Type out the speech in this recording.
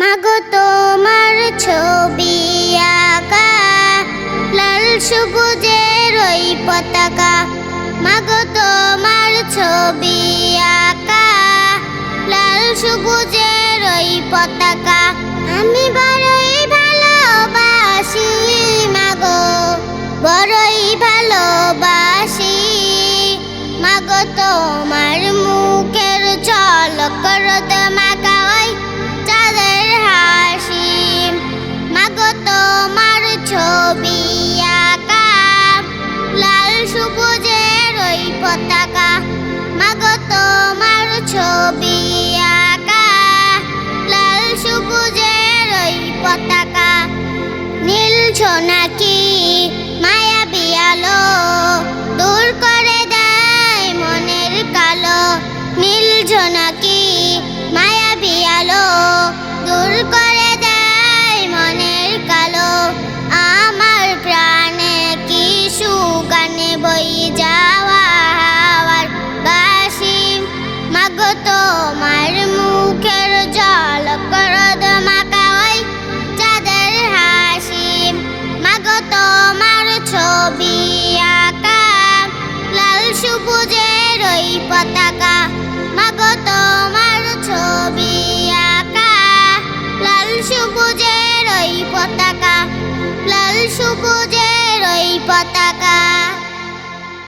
মাগো তোমার ছবি আঁকা, লাল সবুজের ওই পতাকা। মাগো তোমার ছবি আঁকা, লাল সবুজের ওই পতাকা। আমি বড়ই ভালোবাসি মাগো, বড়ই ভালোবাসি। মাগো তোমার পতাকা মাগো তোমার ছবি আঁকা। লাল সবুজের ওই পতাকা নীল নাকি মায়া বিয়ালো পতাকা মাগো তোমার ছবি আঁকা। লাল সবুজের ওই পতাকা লাল সবুজের